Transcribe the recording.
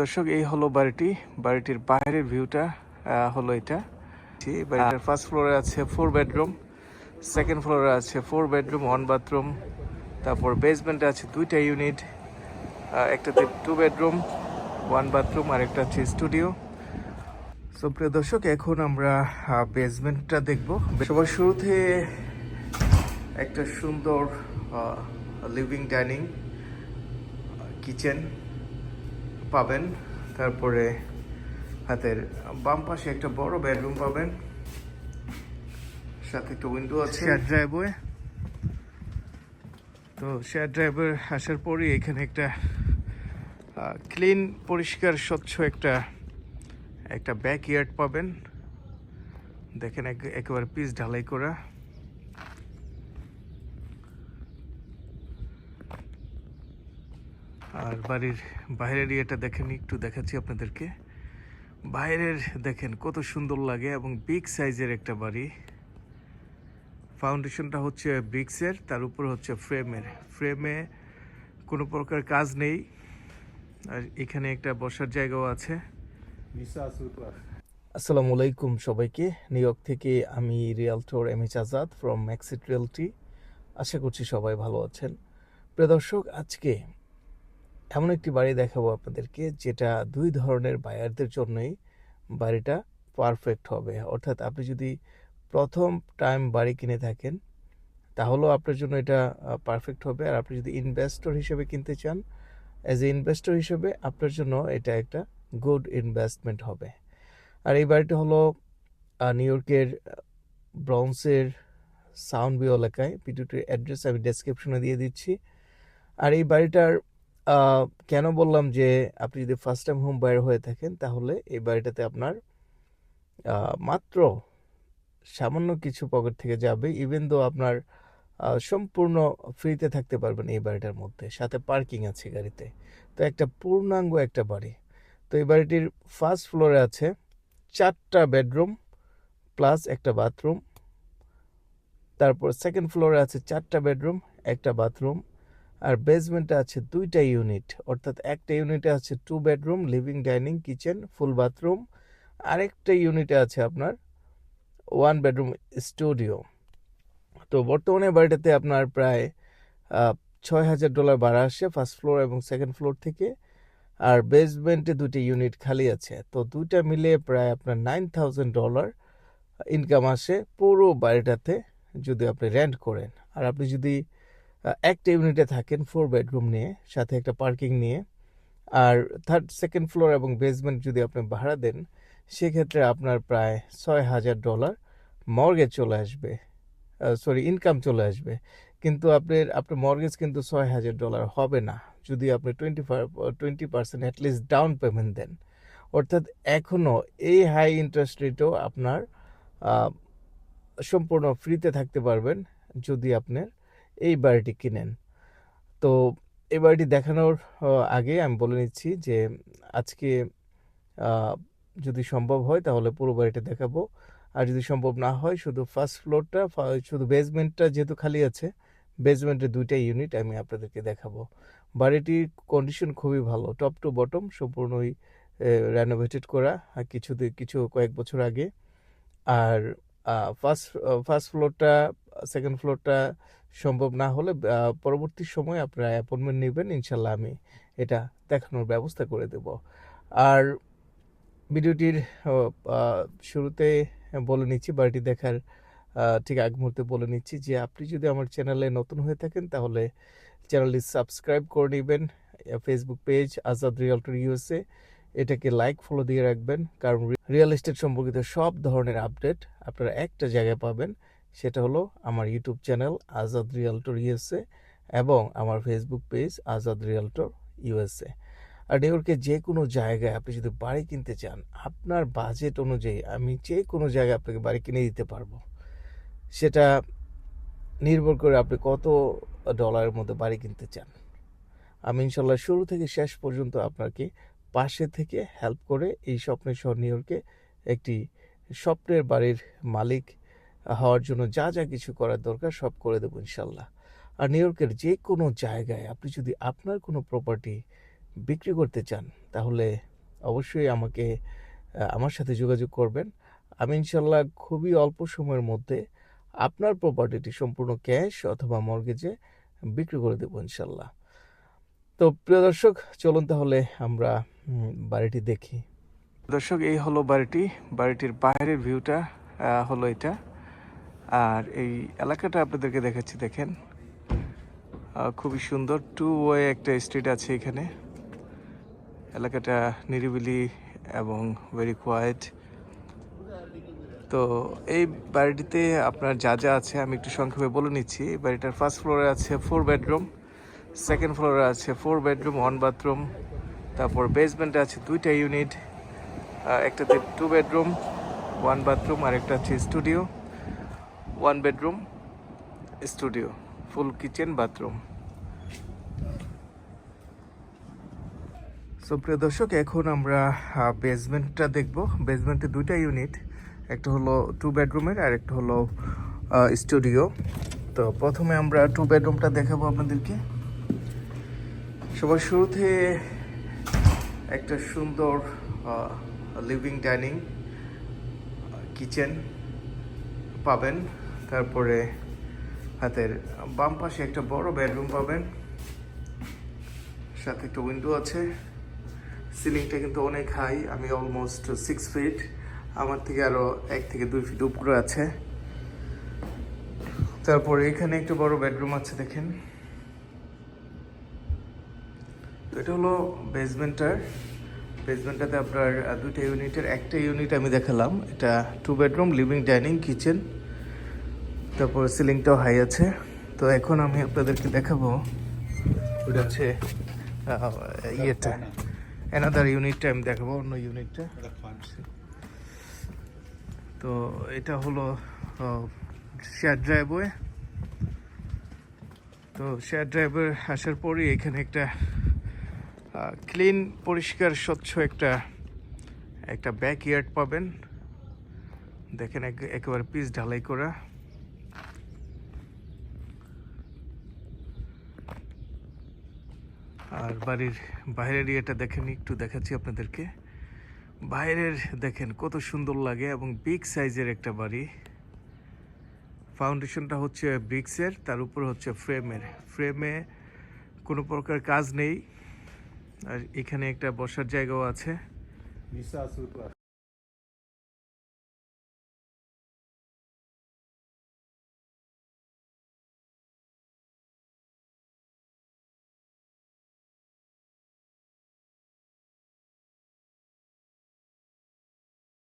দর্শক, এই হলো বাড়িটি। বাড়িটির বাইরের ভিউটা হলো এটা। বাড়িটার ফার্স্ট ফ্লোরে আছে ফোর বেডরুম সেকেন্ড ফ্লোরে আছে ফোর বেডরুম ওয়ান বাথরুম তারপর বেসমেন্টে আছে দুইটা ইউনিট একটাতে টু বেডরুম ওয়ান বাথরুম আর একটা হচ্ছে স্টুডিও সো প্রিয় দর্শক, এখন আমরা বেসমেন্টটা দেখব। সবার শুরুতে একটা সুন্দর লিভিং ডাইনিং কিচেন পাবেন। তারপরে হাতের বাম পাশে একটা বড় বেডরুম পাবেন। সাথে একটা উইন্ডো আছে। শেয়ার ড্রাইভওয়ে তো শেয়ার ড্রাইভার আসার পরই এখানে একটা ক্লিন পরিষ্কার স্বচ্ছ একটা একটা ব্যাক ইয়ার্ড পাবেন। দেখেন এক- একেবারে পিস ঢালাই করা। আর বাড়ির বাইরের ইয়েটা দেখেন একটু দেখাচ্ছি আপনাদেরকে। বাইরের দেখেন কত সুন্দর লাগে এবং বিগ সাইজের একটা বাড়ি। ফাউন্ডেশনটা হচ্ছে ব্রিক্সের তার উপর হচ্ছে ফ্রেমের ফ্রেমে কোনো প্রকার কাজ নেই। আর এখানে একটা বসার জায়গাও আছে। আসসালামু আলাইকুম সবাইকে। নিউ ইয়র্ক থেকে আমি real realtor M H Azad from Maxit realty আশা করছি সবাই ভালো আছেন। প্রিয় দর্শক আজকে এমন একটি বাড়ি দেখাবো আপনাদেরকে, যেটা দুই ধরনের বায়ারদের জন্যই বাড়িটা পারফেক্ট হবে। অর্থাৎ আপনি যদি প্রথম টাইম বাড়ি কিনে থাকেন, তাহলেও আপনার জন্য এটা পারফেক্ট হবে। আর আপনি যদি ইনভেস্টর হিসেবে কিনতে চান অ্যাজ এ ইনভেস্টর হিসেবে আপনার জন্য এটা একটা গুড ইনভেস্টমেন্ট হবে। আর এই বাড়িটা হলো নিউ ইয়র্কের ব্রাউন্সের সাউন্ড ভিউ এলাকায়। ভিডিওটির অ্যাড্রেস আমি ডেসক্রিপশনে দিয়ে দিচ্ছি। আর এই বাড়িটার কেন বললাম যে আপনি যদি ফার্স্ট টাইম হোম বাইর হয়ে থাকেন, তাহলে এই বাড়িটাতে আপনার মাত্র সামান্য কিছু পকেট থেকে যাবে ইভেন দো আপনার সম্পূর্ণ ফ্রিতে থাকতে পারবেন এই বাড়িটার মধ্যে। সাথে পার্কিং আছে গাড়িতে। তো একটা পূর্ণাঙ্গ একটা বাড়ি। তো এই বাড়িটির ফার্স্ট ফ্লোরে আছে চারটা বেডরুম প্লাস একটা বাথরুম তারপর সেকেন্ড ফ্লোরে আছে চারটা বেডরুম একটা বাথরুম আর বেসমেন্টে আছে দুইটা ইউনিট অর্থাৎ একটা ইউনিটে আছে two bedroom living dining kitchen full bathroom আরেকটা ইউনিটে আছে আপনার ওয়ান বেডরুম স্টুডিও তো বর্তমানে বাড়িটাতে আপনার প্রায় ছয় হাজার ডলার ভাড়া আসে ফার্স্ট ফ্লোর এবং সেকেন্ড ফ্লোর থেকে। আর বেসমেন্টে দুটি ইউনিট খালি আছে। তো দুইটা মিলে প্রায় আপনার নাইন থাউজেন্ড ডলার ইনকাম আসে পুরো বাড়িটাতে যদি আপনি রেন্ট করেন। আর আপনি যদি একটা ইউনিটে থাকেন ফোর বেডরুম নিয়ে, সাথে একটা পার্কিং নিয়ে। আর থার্ড সেকেন্ড ফ্লোর এবং বেসমেন্ট যদি আপনি ভাড়া দেন, সেক্ষেত্রে আপনার প্রায় ছয় হাজার ডলার মর্গেজ চলে আসবে। সরি ইনকাম চলে আসবে। কিন্তু আপনার আপনার মর্গেজ কিন্তু ছয় হাজার ডলার হবে না। যদি আপনি twenty five twenty percent at least down payment দেন। অর্থাৎ এখনও এই হাই ইন্টারেস্ট রেটও আপনার সম্পূর্ণ ফ্রিতে থাকতে পারবেন, যদি আপনার এই বাড়িটি কিনেন। তো এই বাড়িটি দেখানোর আগে আমি বলে নিচ্ছি যে আজকে যদি সম্ভব হয় তাহলে পুরো বাড়িটা দেখাবো। আর যদি সম্ভব না হয় শুধু ফার্স্ট ফ্লোরটা শুধু বেসমেন্টটা যেহেতু খালি আছে বেসমেন্টের দুইটা ইউনিট আমি আপনাদেরকে দেখাবো। বাড়িটির কন্ডিশন খুবই ভালো টপ টু বটম সম্পূর্ণই রেনোভেটেড করা কিছুতে, কিছু কয়েক বছর আগে। আর ফার্স্ট ফার্স্ট ফ্লোরটা সেকেন্ড ফ্লোরটা সম্ভব না হলে পরবর্তী সময় আপনারা অ্যাপয়েন্টমেন্ট নেবেন। ইনশাল্লাহ আমি এটা দেখানোর ব্যবস্থা করে দেব। আর ভিডিওটির শুরুতে বলে নিচ্ছি বাড়িটি দেখার ঠিক আগ মুহূর্তে বলে নিচ্ছি যে, আপনি যদি আমার চ্যানেলে নতুন হয়ে থাকেন, তাহলে চ্যানেলটি সাবস্ক্রাইব করে নেবেন। Facebook page Azad realtor USA এটাকে লাইক ফলো দিয়ে রাখবেন। কারণ রিয়েল এস্টেট সম্পর্কিত সব ধরনের আপডেট আপনারা একটা জায়গায় পাবেন। সেটা হলো আমার YouTube channel Azad realtor USA এবং আমার Facebook page Azad realtor USA আর নিউ যে কোনো জায়গায় আপনি যদি বাড়ি কিনতে চান, আপনার বাজেট অনুযায়ী আমি যে কোনো জায়গায় আপনাকে বাড়ি কিনে দিতে পারব। সেটা নির্ভর করে আপনি কত ডলারের মধ্যে বাড়ি কিনতে চান। আমি ইনশাল্লাহ শুরু থেকে শেষ পর্যন্ত আপনাকে পাশে থেকে হেল্প করে এই স্বপ্নের শহর নিউ ইয়র্কে একটি স্বপ্নের বাড়ির মালিক হওয়ার জন্য যা যা কিছু করার দরকার সব করে দেবো ইনশাল্লাহ। আর নিউ ইয়র্কের যে কোনো জায়গায় আপনি যদি আপনার কোনো প্রপার্টি বিক্রি করতে চান, তাহলে অবশ্যই আমাকে আমার সাথে যোগাযোগ করবেন। আমি ইনশাল্লাহ খুবই অল্প সময়ের মধ্যে আপনার প্রপার্টিটি সম্পূর্ণ ক্যাশ অথবা মর্গেজে বিক্রি করে দেবো ইনশাল্লাহ। তো প্রিয় দর্শক, চলুন তাহলে আমরা বাড়িটি দেখি। দর্শক, এই হলো বাড়িটি। বাড়িটির বাইরের ভিউটা হলো এটা। আর এই এলাকাটা আপনাদেরকে দেখাচ্ছি, দেখেন। খুবই সুন্দর। টু ওয়ে একটা স্ট্রিট আছে এখানে। এলাকাটা নিরিবিলি এবং ভেরি কোয়াইট তো এই বাড়িটিতে আপনার যা যা আছে আমি একটু সংক্ষেপে বলে নিচ্ছি। এই বাড়িটার ফার্স্ট ফ্লোরে আছে ফোর বেডরুম সেকেন্ড ফ্লোরে আছে ফোর বেডরুম ওয়ান বাথরুম তারপর বেসমেন্টে আছে দুইটা ইউনিট একটাতে টু বেডরুম ওয়ান বাথরুম আর একটা হচ্ছে studio one bedroom studio full kitchen bathroom so প্রিয় দর্শক, এখন আমরা বেসমেন্টটা দেখব। বেসমেন্টে দুইটা ইউনিট একটা হলো টু বেডরুমের আর একটা হলো স্টুডিও তো প্রথমে আমরা টু বেডরুমটা দেখাবো আপনাদেরকে। সবার শুরুতে একটা সুন্দর লিভিং ডাইনিং কিচেন পাবেন। তারপরে হাতের বাম পাশে একটা বড় বেডরুম পাবেন। সাথে একটা উইন্ডো আছে। সিলিংটা কিন্তু অনেক হাই আমি অলমোস্ট সিক্স ফিট আমার থেকে আরও এক থেকে দুই ফিট উপরে আছে। তারপরে এখানে একটা বড় বেডরুম আছে, দেখেন। তো এটা হলো বেসমেন্টার বেসমেন্টটাতে আপনার দুইটা ইউনিটের একটা ইউনিট আমি দেখালাম। এটা two bedroom living dining kitchen তারপর সিলিংটাও হাই আছে। তো এখন আমি আপনাদেরকে দেখাবো ওটা হচ্ছে ইয়েটা। অ্যানাদার ইউনিটটা আমি দেখাবো অন্য ইউনিটটা তো এটা হলো শেয়ার ড্রাইভওয়ে তো শেয়ার ড্রাইভার আসার পরই এখানে একটা ক্লিন পরিষ্কার স্বচ্ছ একটা একটা ব্যাক ইয়ার্ড পাবেন। দেখেন এক- একেবারে পিস ঢালাই করা। আর বাড়ির বাইরের ইয়েটা দেখেন, একটু দেখাচ্ছি আপনাদেরকে। বাইরের দেখেন, কত সুন্দর লাগে এবং বিগ সাইজের একটা বাড়ি। ফাউন্ডেশনটা হচ্ছে ব্রিক্সের তার উপর হচ্ছে ফ্রেমের ফ্রেমে কোনো প্রকার কাজ নেই। আর এখানে একটা বসার জায়গাও আছে.